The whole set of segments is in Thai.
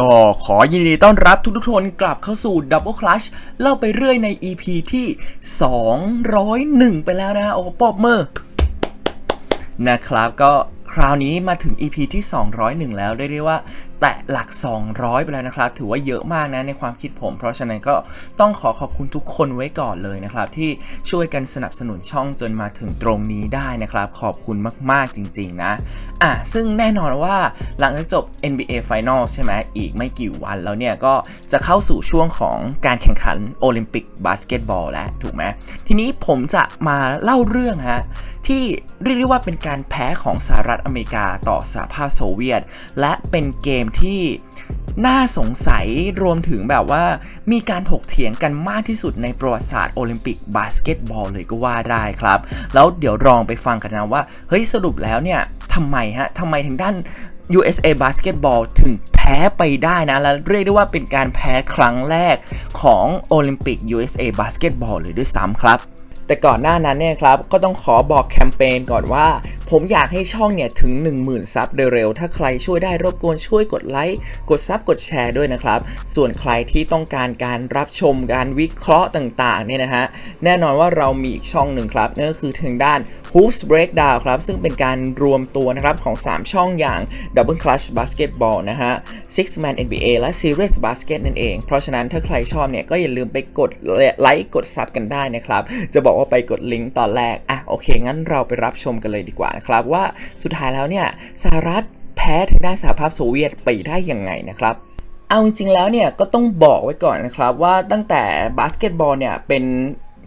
ก็ขอยินดีต้อนรับทุกทุกคนกลับเข้าสู่ Double Clutch เล่าไปเรื่อยใน EP ที่ 201 ไปแล้วนะโอ้ปอบมือนะครับก็คราวนี้มาถึง EP ที่ 201 แล้วได้เรียกว่าแตะหลัก 200 ไปแล้วนะครับ ถือว่าเยอะมากนะในความคิดผม เพราะฉะนั้นก็ต้องขอขอบคุณทุกคนไว้ก่อนเลยนะครับ ที่ช่วยกันสนับสนุนช่องจนมาถึงตรงนี้ได้นะครับ ขอบคุณมากๆจริง ๆ นะอะซึ่งแน่นอนว่าหลังจากจบ NBA Final ใช่ไหมอีกไม่กี่วันแล้วเนี่ย ก็จะเข้าสู่ช่วงของการแข่งขันโอลิมปิกบาสเกตบอลแล้วถูกไหมทีนี้ผมจะมาเล่าเรื่องฮะที่เรียกได้ว่าเป็นการแพ้ของสหรัฐอเมริกาต่อสหภาพโซเวียต และเป็นเกมที่น่าสงสัยรวมถึงแบบว่ามีการถกเถียงกันมากที่สุดในประวัติศาสตร์โอลิมปิกบาสเกตบอลเลยก็ว่าได้ครับ แล้วเดี๋ยวลองไปฟังกันนะว่า เฮ้ยสรุปแล้วเนี่ยทำไมฮะทำไมทางด้าน USA Basketball ถึงแพ้ไปได้นะ และเรียกได้ว่าเป็นการแพ้ครั้งแรกของโอลิมปิก USA Basketball เลยด้วยซ้ำครับ แต่ก่อนหน้านั้นเนี่ยครับก็ต้องขอบอกแคมเปญก่อนว่า ผมอยากให้ช่องเนี่ยถึง 10,000 ซับเร็วๆ ถ้าใครช่วยได้รบกวนช่วยกดไลค์ กดซับกดแชร์ด้วยนะครับ ส่วนใครที่ต้องการการรับชมการวิเคราะห์ต่างๆเนี่ยนะฮะ แน่นอนว่าเรามีอีกช่องหนึ่งครับนั่นก็คือทางด้าน Hoops Breakdown ครับ ซึ่งเป็นการรวมตัวนะครับของ 3 ช่องอย่าง Double Clutch Basketball นะฮะ Six Man NBA และ Serious Basket นั่นเอง เพราะฉะนั้นถ้าใครชอบเนี่ยก็อย่าลืมไปกดไลค์กดซับกันได้นะครับจะบอกว่าไปกดลิงก์ตอนแรก อะโอเค งั้นเราไปรับชมกันเลยดีกว่านะครับ ว่าสุดท้ายแล้วเนี่ยสหรัฐแพ้ทางด้านสหภาพโซเวียตไปได้ยังไงนะครับเอาจริงๆแล้วเนี่ยก็ต้องบอกไว้ก่อนนะครับว่าตั้งแต่บาสเกตบอลเนี่ยเป็น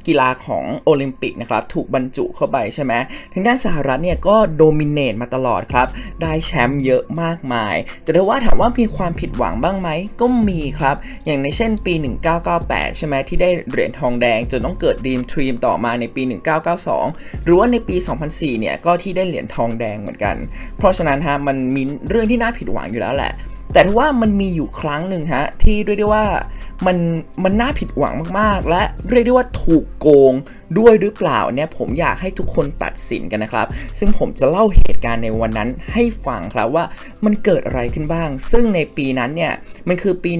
กีฬาของโอลิมปิกนะครับถูกบรรจุเข้าไปใช่ไหมทางด้านสหรัฐเนี่ยก็โดมิเนตมาตลอดครับ ได้แชมป์เยอะมากมาย แต่ถ้าว่าถามว่ามีความผิดหวังบ้างไหมก็มีครับ อย่างในเช่นปี 1998 ใช่ไหมที่ได้เหรียญทองแดงจนต้องเกิดดีมทรีมต่อมาในปี 1992 หรือว่าในปี 2004 เนี่ยก็ที่ได้เหรียญทองแดงเหมือนกัน เพราะฉะนั้นฮะมันมีเรื่องที่น่าผิดหวังอยู่แล้วแหละ แต่ว่ามันมีอยู่ครั้งหนึ่งฮะที่เรียกได้ว่ามันมันน่าผิดหวังมากๆ และเรียกได้ว่าถูกโกงด้วยหรือเปล่าเนี่ยผมอยากให้ทุกคนตัดสินกันนะครับ ซึ่งผมจะเล่าเหตุการณ์ในวันนั้นให้ฟังครับว่ามันเกิดอะไรขึ้นบ้าง ซึ่งในปีนั้นเนี่ยมันคือปี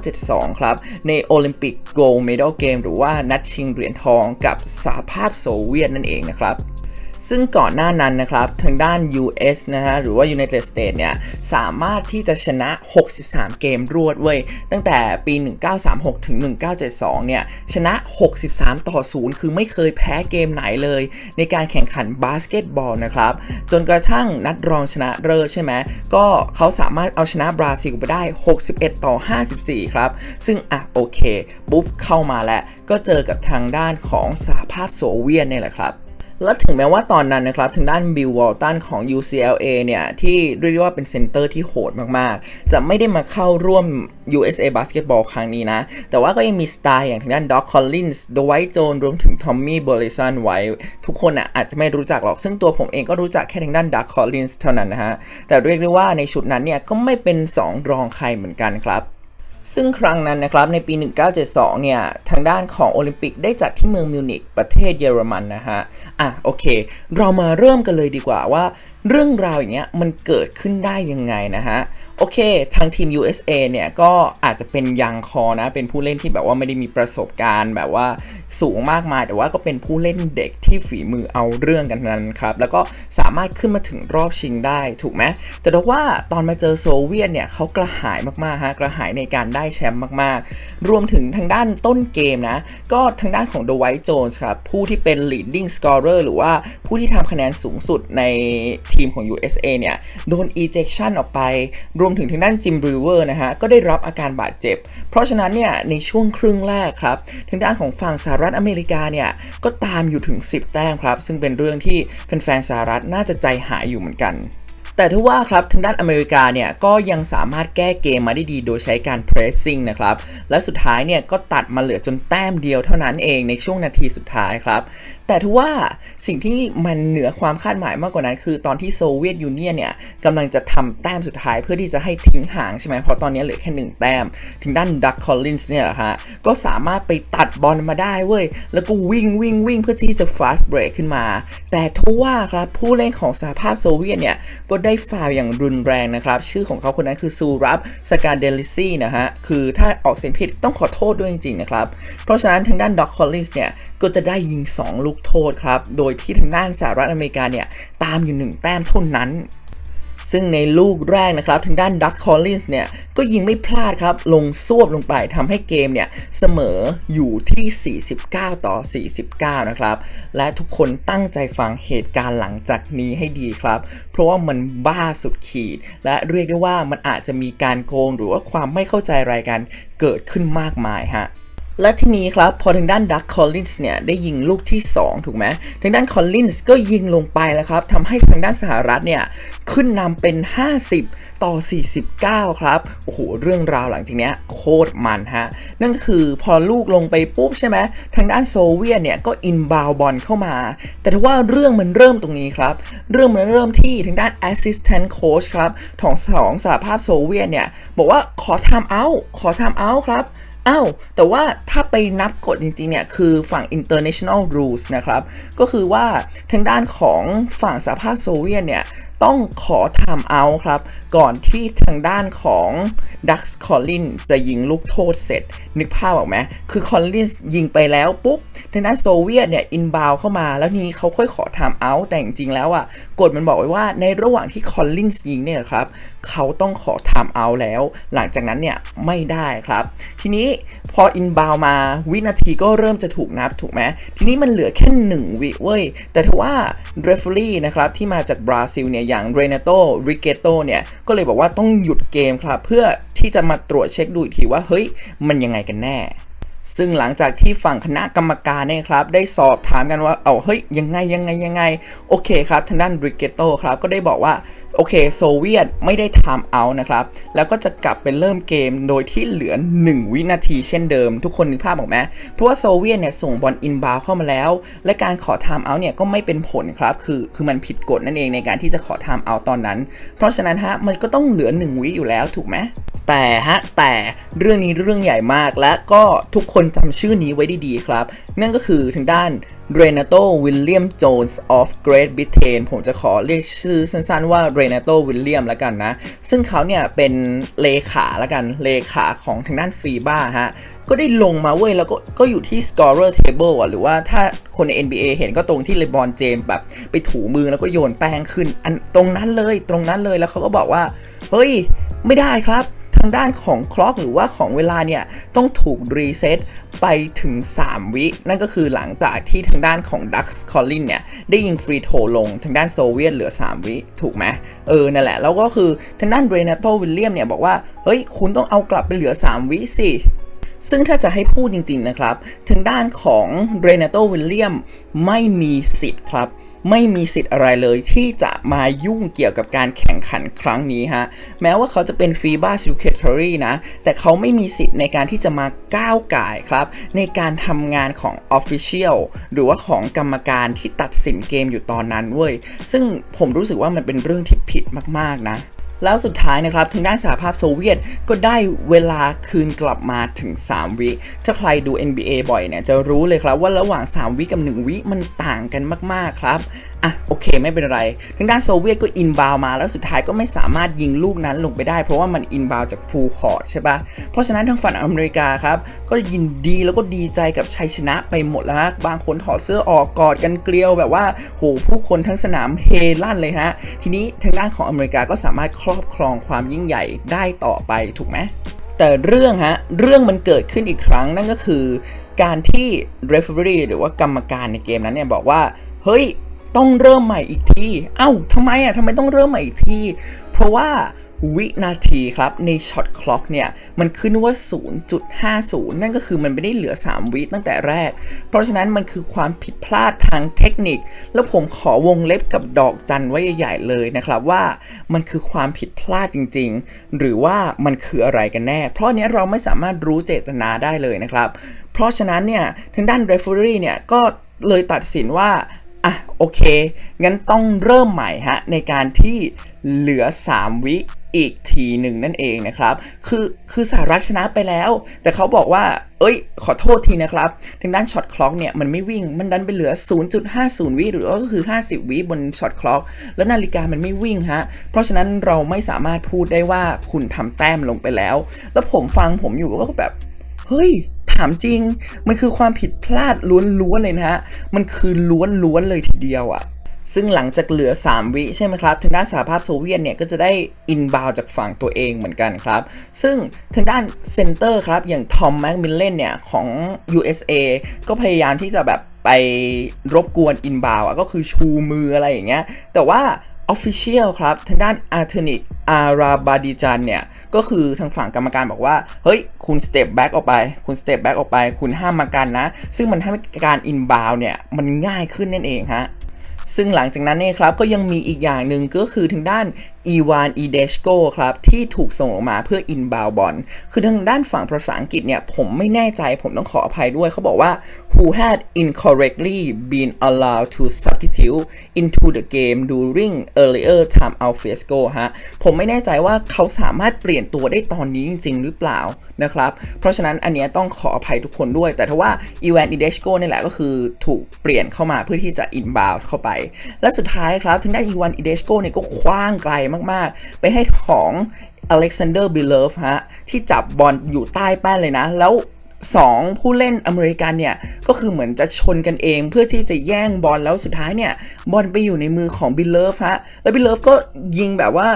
1972 ครับ ในโอลิมปิกโกลเมดัลเกมหรือว่านัดชิงเหรียญทองกับสหภาพโซเวียตนั่นเองนะครับ ซึ่งก่อนหน้านั้นนะครับทางด้าน US นะฮะหรือว่า United States เนี่ยสามารถที่จะชนะ 63 เกมรวดเว้ยตั้งแต่ปี 1936 ถึง 1972 เนี่ยชนะ 63 ต่อ 0 คือไม่เคยแพ้เกมไหนเลย ในการแข่งขันบาสเกตบอลนะครับ จนกระทั่งนัดรองชนะเลิศใช่ไหมก็เขาสามารถเอาชนะบราซิลไปได้ 61 ต่อ 54 ครับ ซึ่งอะโอเค ปุ๊บเข้ามาแล้ว ก็เจอกับทางด้านของสหภาพโซเวียตเนี่ยแหละครับ และถึงแม้ว่าตอนนั้นนะครับทางด้านบิลวอลตันของ UCLA เนี่ย ที่เรียกได้ว่าเป็นเซนเตอร์ที่โหดมากๆ จะไม่ได้มาเข้าร่วม USA Basketball ครั้งนี้นะ แต่ว่าก็ยังมีสไตล์อย่างทางด้านด็อกคอลลินส์ดไวท์โจนรวมถึงทอมมี่เบอร์ลิสันไว้ ทุกคนอะอาจจะไม่รู้จักหรอก ซึ่งตัวผมเองก็รู้จักแค่ทางด้านด็อกคอลลินส์เท่านั้นนะฮะ แต่เรียกได้ว่าในชุดนั้นเนี่ยก็ไม่เป็น 2 รองใครเหมือนกันครับ ซึ่งครั้งนั้นนะครับในปี 1972 เนี่ย ทางด้านของโอลิมปิกได้จัดที่เมืองมิวนิกประเทศเยอรมันนะฮะ อะโอเค เรามาเริ่มกันเลยดีกว่าว่า เรื่องราวอย่างเงี้ยมันเกิดขึ้นได้ยังไงนะฮะ โอเค ทางทีม USA เนี่ยก็อาจจะเป็นยังคอนะ เป็นผู้เล่นที่แบบว่าไม่ได้มีประสบการณ์แบบว่าสูงมากมาย แต่ว่าก็เป็นผู้เล่นเด็กที่ฝีมือเอาเรื่องกันนั้นครับ แล้วก็สามารถขึ้นมาถึงรอบชิงได้ถูกไหมแต่ถ้าว่าตอนมาเจอโซเวียตเนี่ยเขากระหายมากๆฮะกระหายในการได้แชมป์มากๆ รวมถึงทางด้านต้นเกมนะ ก็ทางด้านของ The White Jones ครับผู้ที่เป็น leading scorer หรือว่าผู้ที่ทำคะแนนสูงสุดในทีมของ USA เนี่ยโดน ejection ออกไป รวมถึงทางด้านจิมบริเวอร์นะฮะ ก็ได้รับอาการบาดเจ็บ เพราะฉะนั้นเนี่ยในช่วงครึ่งแรกครับ ทางด้านของฝั่งสหรัฐอเมริกาเนี่ย ก็ตามอยู่ถึง 10 แต้มครับ ซึ่งเป็นเรื่องที่แฟนๆสหรัฐน่าจะใจหายอยู่เหมือนกัน แต่ทว่าครับทางด้านอเมริกาเนี่ยก็ยังสามารถแก้เกมมาได้ดีโดยใช้การ pressing นะครับ และสุดท้ายเนี่ยก็ตัดมาเหลือจนแต้มเดียวเท่านั้นเองในช่วงนาทีสุดท้ายครับ แต่ทว่าสิ่งที่มันเหนือความคาดหมายมากกว่านั้น คือตอนที่โซเวียตยูเนียนเนี่ยกำลังจะทำแต้มสุดท้ายเพื่อที่จะให้ทิ้งห่างใช่ไหมเพราะตอนนี้เหลือแค่หนึ่งแต้มทางด้านดักคอลลินส์เนี่ยฮะก็สามารถไปตัดบอลมาได้เว้ยแล้วก็วิ่งวิ่งวิ่งเพื่อที่จะ fast break ขึ้นมา แต่ทว่าครับผู้เล่นของสหภาพโซเวียตเนี่ยก็ได้ฟาวอย่างรุนแรงนะครับ ชื่อของเขาคนนั้นคือซูรับสการเดลิซี่นะฮะ คือถ้าออกเสียงผิดต้องขอโทษด้วยจริงๆนะครับ เพราะฉะนั้นทางด้านด็อกคอลลินส์เนี่ย ก็จะได้ยิง 2 ลูกโทษครับ โดยที่ทางด้านสหรัฐอเมริกาเนี่ย ตามอยู่ 1 แต้มเท่านั้น ซึ่งในลูกแรกนะครับทางด้านดักคอลลินส์เนี่ยก็ยิงไม่พลาดครับ ลงซวบลงไปทำให้เกมเนี่ยเสมออยู่ที่ 49 ต่อ 49 นะครับ และทุกคนตั้งใจฟังเหตุการณ์หลังจากนี้ให้ดีครับ เพราะว่ามันบ้าสุดขีด และเรียกได้ว่ามันอาจจะมีการโกงหรือว่าความไม่เข้าใจอะไรกันเกิดขึ้นมากมายฮะ และทีนี้ครับพอทางด้านดักคอลลินส์เนี่ยได้ยิงลูกที่ 2 ถูกไหมทางด้านคอลลินส์ก็ยิงลงไปแล้วครับทำให้ทางด้านสหรัฐเนี่ยขึ้นนำเป็น 50 ต่อ 49 ครับ โอ้โห เรื่องราวหลังจากนี้โคตรมันฮะ นั่นก็คือพอลูกลงไปปุ๊บใช่ไหมทางด้านโซเวียตเนี่ยก็อินบาวบอลเข้ามา แต่ถ้าว่าเรื่องมันเริ่มตรงนี้ครับ เรื่องมันเริ่มที่ทางด้าน assistant coach ครับของสองสหภาพโซเวียตเนี่ยบอกว่าขอทำเอาขอทำเอาครับ อ้าว แต่ว่าถ้าไปนับกฎจริงๆ เนี่ย คือฝั่ง international rules นะครับ ก็คือว่าทางด้านของฝั่งสหภาพโซเวียตเนี่ย ต้องขอ time out ครับ ก่อนที่ทางด้านของดักส์คอลลินจะยิงลูกโทษเสร็จ นึกภาพออกไหมคือคอลลินยิงไปแล้วปุ๊บทางด้านโซเวียตเนี่ยอินบาวเข้ามา แล้วนี้เขาค่อยขอ time out แต่จริงๆแล้วอะกฎมันบอกไว้ว่าในระหว่างที่คอลลินยิงเนี่ยครับเขาต้องขอ time out แล้ว หลังจากนั้นเนี่ยไม่ได้ครับ ทีนี้พออินบาวมาวินาทีก็เริ่มจะถูกนับถูกไหมทีนี้มันเหลือแค่1วิเว้ยแต่ทว่าเรฟเฟอรี่นะครับที่มาจากบราซิลเนี่ยอย่างเรเนโตริเกโตเนี่ย ก็เลยบอกว่าต้องหยุดเกมครับ เพื่อที่จะมาตรวจเช็คดูอีกทีว่า เฮ้ย มันยังไงกันแน่ ซึ่งหลังจากที่ฝั่งคณะกรรมการเนี่ยครับได้สอบถามกันว่าเอาเฮ้ยยังไงยังไงยังไงโอเคครับทางด้านริเกโตครับก็ได้บอกว่าโอเคโซเวียตไม่ได้ไทม์เอาท์นะครับแล้วก็จะกลับไปเริ่มเกมโดยที่เหลือ 1 วินาทีเช่นเดิม ทุกคนนึกภาพออกไหมเพราะว่าโซเวียตเนี่ยส่งบอลอินบาวเข้ามาแล้ว และการขอไทม์เอาท์เนี่ยก็ไม่เป็นผลครับคือคือมันผิดกฎนั่นเองในการที่จะขอไทม์เอาท์ตอนนั้น เพราะฉะนั้นฮะมันก็ต้องเหลือ 1 วิอยู่แล้วถูกไหมแต่ฮะแต่เรื่องนี้เรื่องใหญ่มากและก็ทุกคคนจำชื่อนี้ไว้ดีๆครับ นั่นก็คือทางด้านเรนโตวิลเลียมโจนส์ of Great Britain ผมจะขอเรียกชื่อสั้นๆว่าเรนโตวิลเลียมล้วกันนะ ซึ่งเขาเนี่ยเป็นเลขาล้วกัน เลขาของทางด้านฟีบ้าฮะ ก็ได้ลงมาเว้ย แล้วก็ก็อยู่ที่ scorer table อะ หรือว่าถ้าคนใน NBA เห็นก็ตรงที่เลบอนเจมแบบไปถูมือแล้วก็โยนแป้งขึ้น อันตรงนั้นเลย ตรงนั้นเลย แล้วเขาก็บอกว่า เฮ้ย ไม่ได้ครับ ทางด้านของคล็อกหรือว่าของเวลาเนี่ยต้องถูกรีเซ็ตไปถึง 3 วิ นั่นก็คือหลังจากที่ทางด้านของดักส์คอลลินเนี่ย ได้ยิงฟรีโทลง ทางด้านโซเวียตเหลือ 3 วิ ถูกไหมเออ นั่นแหละ แล้วก็คือทางด้านเรเนโตวิลเลียมเนี่ย บอกว่า เฮ้ย คุณต้องเอากลับไปเหลือ 3 วิสิซึ่งถ้าจะให้พูดจริง ๆ นะครับ ทางด้านของเรเนโตวิลเลียมไม่มีสิทธิ์ครับ ไม่มีสิทธิ์อะไรเลยที่จะมายุ่งเกี่ยวกับการแข่งขันครั้งนี้ฮะ แม้ว่าเขาจะเป็นฟีบ้าซิลเคทอรี่นะ แต่เขาไม่มีสิทธิ์ในการที่จะมาก้าวไก่ครับ ในการทำงานของ Official หรือว่าของกรรมการที่ตัดสินเกมอยู่ตอนนั้นเว้ย ซึ่งผมรู้สึกว่ามันเป็นเรื่องที่ผิดมากๆนะ แล้วสุดท้ายนะครับทางด้านสหภาพโซเวียตก็ได้เวลาคืนกลับมาถึง 3 วิ ถ้าใครดู NBA บ่อยเนี่ยจะรู้เลยครับว่าระหว่าง 3 วิกับ 1 วิมันต่างกันมาก ๆ ครับ อะโอเคไม่เป็นไรทางด้านโซเวียตก็อินบาวมาแล้วสุดท้ายก็ไม่สามารถยิงลูกนั้นลงไปได้ เพราะว่ามันอินบาวจากฟูลคอร์ t ใช่ปะเพราะฉะนั้นทางฝั่งอเมริกาครับ ก็ยินดีแล้วก็ดีใจกับชัยชนะไปหมดแล้วฮะบางคนถอดเสื้อออกกอดกันเกลียวแบบว่าโหผู้คนทั้งสนามเฮลั่นเลยฮะ ทีนี้ทางด้านของอเมริกาก็สามารถครอบครองความยิ่งใหญ่ได้ต่อไปถูกไหมแต่เรื่องฮะเรื่องมันเกิดขึ้นอีกครั้งนั่นก็คือ การที่ referee หรือว่ากรรมการในเกมนั้นเนี่ยบอกว่าเฮ้ย ต้องเริ่มใหม่อีกที เอ้าทำไมอะทำไมต้องเริ่มใหม่อีกที เพราะว่าวินาทีครับ ในช็อตคล็อกเนี่ย มันขึ้นว่า 0.50 นั่นก็คือมันไม่ได้เหลือ 3 วิตั้งแต่แรก เพราะฉะนั้นมันคือความผิดพลาดทางเทคนิค แล้วผมขอวงเล็บกับดอกจันไว้ใหญ่ๆเลยนะครับว่ามันคือความผิดพลาดจริงๆ หรือว่ามันคืออะไรกันแน่ เพราะนเนี้ยเราไม่สามารถรู้เจตนาได้เลยนะครับ เพราะฉะนั้นเนี่ยทางด้าน referee เนี่ยก็เลยตัดสินว่า โอเค งั้นต้องเริ่มใหม่ฮะในการที่เหลือ 3 วิอีกทีหนึ่งนั่นเองนะครับ คือคือสหรัฐชนะไปแล้ว แต่เขาบอกว่า เอ้ย ขอโทษทีนะครับ ทางด้านช็อตคล็อกเนี่ยมันไม่วิ่ง มันดันไปเหลือ 0.50 วิหรือว่าก็คือ 50 วิบนช็อตคล็อก แล้วนาฬิกามันไม่วิ่งฮะ เพราะฉะนั้นเราไม่สามารถพูดได้ว่าคุณทำแต้มลงไปแล้ว แล้วผมฟังผมอยู่ก็แบบ เฮ้ยามจริง มันคือความผิดพลาดล้วนๆเลยนะฮะ มันคือล้วนๆเลยทีเดียวอะ่ะซึ่งหลังจากเหลือ 3 วิใช่ไหมครับทางด้านสหภาพโซเวียตเนี่ยก็จะได้อินบาวจากฝั่งตัวเองเหมือนกันครับ ซึ่งทางด้านเซนเตอร์ครับอย่างทอมแม็กมิลเลนเนี่ยของ USA ก็พยายามที่จะแบบไปรบกวนอินบาวอะก็คือชูมืออะไรอย่างเงี้ยแต่ว่า Official ครับ ทางด้านอาร์เทนิกอาราบาดิจันเนี่ย ก็คือทางฝั่งกรรมการบอกว่า เฮ้ย คุณสเต p แบ็กออกไป คุณสเต p แบ็กออกไป คุณห้ามมากันนะ ซึ่งมันทำให้การอินบาวเนี่ย มันง่ายขึ้นนั่นเองฮะซึ่งหลังจากนั้นเนี่ยครับก็ยังมีอีกอย่างหนึ่งก็คือทางด้าน อีวานอีเดชโกครับ ที่ถูกส่งออกมาเพื่ออินบาวบอลคือทางด้านฝั่งภาษาอังกฤษเนี่ย ผมไม่แน่ใจผมต้องขออภัยด้วย เขาบอกว่า who had incorrectly been allowed to substitute into the game during earlier time out fiasco ฮะ ผมไม่แน่ใจว่าเขาสามารถเปลี่ยนตัวได้ตอนนี้จริง ๆ หรือเปล่านะครับ เพราะฉะนั้นอันเนี้ยต้องขออภัยทุกคนด้วย แต่ถ้าว่าอีวานอีเดชโกนี่แหละก็คือถูกเปลี่ยนเข้ามาเพื่อที่จะอินบาวเข้าไป และสุดท้ายครับทางด้านอีวานอีเดชโกเนี่ยก็คว้างไกลมากๆ ไปให้ของอเล็กซานเดอร์บิลเลฟฮะที่จับบอลอยู่ใต้แป้นเลยนะ แล้ว2ผู้เล่นอเมริกันเนี่ย ก็คือเหมือนจะชนกันเองเพื่อที่จะแย่งบอลแล้วสุดท้ายเนี่ย บอลไปอยู่ในมือของบิลเลฟฮะแล้วบิลเลฟก็ยิงแบบว่า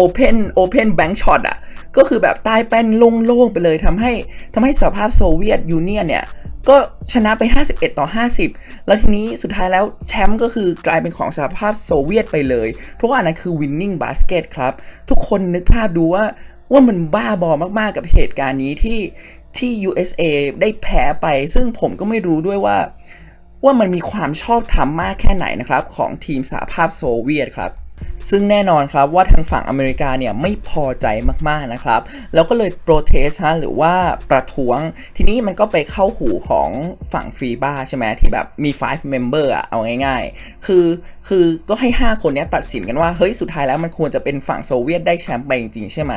Open Open Bank Shot อะ ก็คือแบบใต้แป้นโล่งๆไปเลยทำให้ทำให้สหภาพโซเวียตยูเนียนเนี่ย ก็ชนะไป 51 ต่อ 50 แล้วทีนี้สุดท้ายแล้วแชมป์ก็คือกลายเป็นของสหภาพโซเวียตไปเลย เพราะว่าอันนั้นคือ winning basket ครับ ทุกคนนึกภาพดูว่าว่ามันบ้าบอมากๆกับเหตุการณ์นี้ที่ที่ USA ได้แพ้ไป ซึ่งผมก็ไม่รู้ด้วยว่า ว่ามันมีความชอบธรรมมากแค่ไหนนะครับ ของทีมสหภาพโซเวียตครับ ซึ่งแน่นอนครับว่าทางฝั่งอเมริกาเนี่ยไม่พอใจมากๆนะครับ แล้วก็เลยโปรเทสฮะหรือว่าประท้วง ทีนี้มันก็ไปเข้าหูของฝั่งฟีบ้าใช่ไหมที่แบบมี 5 member อะเอาง่าย ๆ คือคือก็ให้ 5 คนนี้ตัดสินกันว่า เฮ้ย สุดท้ายแล้วมันควรจะเป็นฝั่งโซเวียตได้แชมป์ไปจริงๆใช่ไหม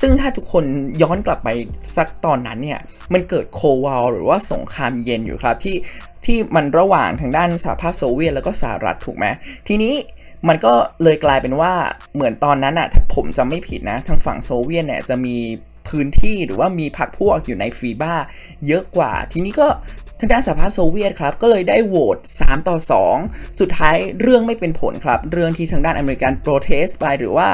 ซึ่งถ้าทุกคนย้อนกลับไปสักตอนนั้นเนี่ยมันเกิดโควาลหรือว่าสงครามเย็นอยู่ครับที่ที่มันระหว่างทางด้านสหภาพโซเวียตแล้วก็สหรัฐถูกไหมทีนี้ มันก็เลยกลายเป็นว่าเหมือนตอนนั้นอะถ้าผมจำไม่ผิดนะ ทางฝั่งโซเวียตเนี่ยจะมีพื้นที่หรือว่ามีพรรคพวกอยู่ในฟีบ้าเยอะกว่า ทีนี้ก็ทางด้านสหภาพโซเวียตครับ ก็เลยได้โหวต 3 ต่อ 2 สุดท้ายเรื่องไม่เป็นผลครับ เรื่องที่ทางด้านอเมริกันโปรเทสไปหรือว่า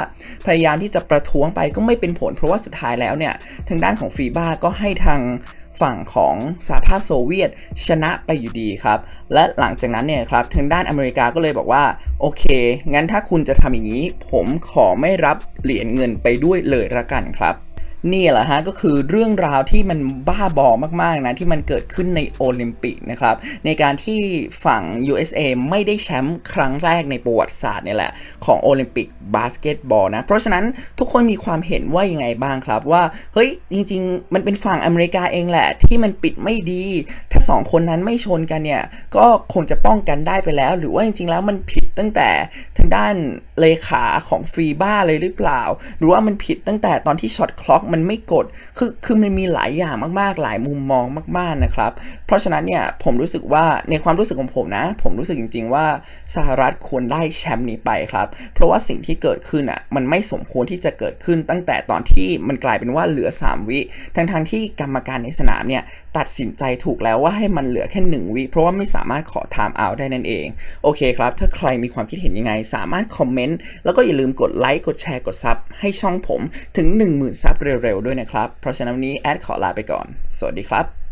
พยายามที่จะประท้วงไปก็ไม่เป็นผล เพราะว่าสุดท้ายแล้วเนี่ย ทางด้านของฟีบ้าก็ให้ทาง ฝั่งของสหภาพโซเวียตชนะไปอยู่ดีครับ และหลังจากนั้นเนี่ยครับทางด้านอเมริกาก็เลยบอกว่า โอเค งั้นถ้าคุณจะทำอย่างนี้ ผมขอไม่รับเหรียญเงินไปด้วยเลยละกันครับ นี่แหละฮะก็คือเรื่องราวที่มันบ้าบอมากๆนะที่มันเกิดขึ้นในโอลิมปิกนะครับในการที่ฝั่ง USA ไม่ได้แชมป์ครั้งแรกในประวัติศาสตร์นี่แหละของโอลิมปิกบาสเกตบอลนะเพราะฉะนั้นทุกคนมีความเห็นว่ายังไงบ้างครับว่าเฮ้ยจริง ๆ มันเป็นฝั่งอเมริกาเองแหละ ที่มันปิดไม่ดี ถ้าสองคนนั้นไม่ชนกันเนี่ยก็คงจะป้องกันได้ไปแล้ว หรือว่าจริง ๆ แล้วมันผิดตั้งแต่ทางด้านเลขาของฟีบ้าเลยหรือเปล่า หรือว่ามันผิดตั้งแต่ตอนที่ช็อตคล็อกมันไม่กดคือคือมันมีหลายอย่างมากๆ หลายมุมมองมาก ๆนะครับ เพราะฉะนั้นเนี่ยผมรู้สึกว่าในความรู้สึกของผมนะ ผมรู้สึกจริง ๆ ว่าสหรัฐควรได้แชมป์นี้ไปครับ เพราะว่าสิ่งที่เกิดขึ้นอะมันไม่สมควรที่จะเกิดขึ้นตั้งแต่ตอนที่มันกลายเป็นว่าเหลือ 3 วิทั้งทงๆที่กรรมการในสนามเนี่ยตัดสินใจถูกแล้วว่าให้มันเหลือแค่ 1 วิเพราะว่าไม่สามารถขอ time out ได้นั่นเองโอเคครับ ถ้าใครมีความคิดเห็นยังไง สามารถคอมเมนต์แล้วก็อย่าลืมกดไลค์กดแชร์กดซับให้ช่องผมถึง 10,000ซับเร็วๆด้วยนะครับ เพราะฉะนั้นวันนี้แอดขอลาไปก่อน สวัสดีครับ